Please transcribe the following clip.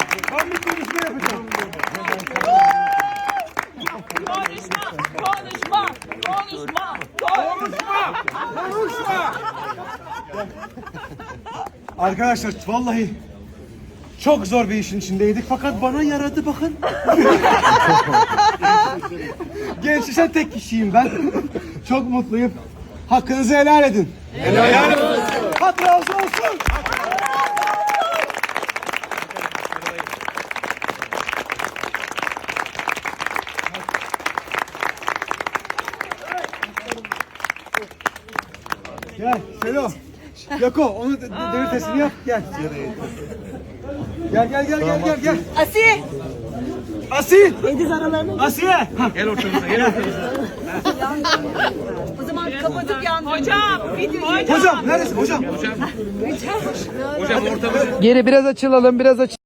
Ben bir konuşma yapacağım. Konuşma, konuşma, konuşma, konuşma. Konuşma! Arkadaşlar vallahi çok zor bir işin içindeydik fakat bana yaradı bakın. Gençleşen tek kişiyim ben. Çok mutluyum. Hakkınızı helal edin. Helal olsun. Razı olsun. Gel Selo. Yako onu de- devir testini yap gel. Gel gel gel gel gel gel. Asiye. Asil. Ediz aralarına Asiye. Gel ortamıza gel. o zaman kapatıp yandı. Hocam, video. Hocam neredesin hocam? Geri biraz açılalım biraz aç.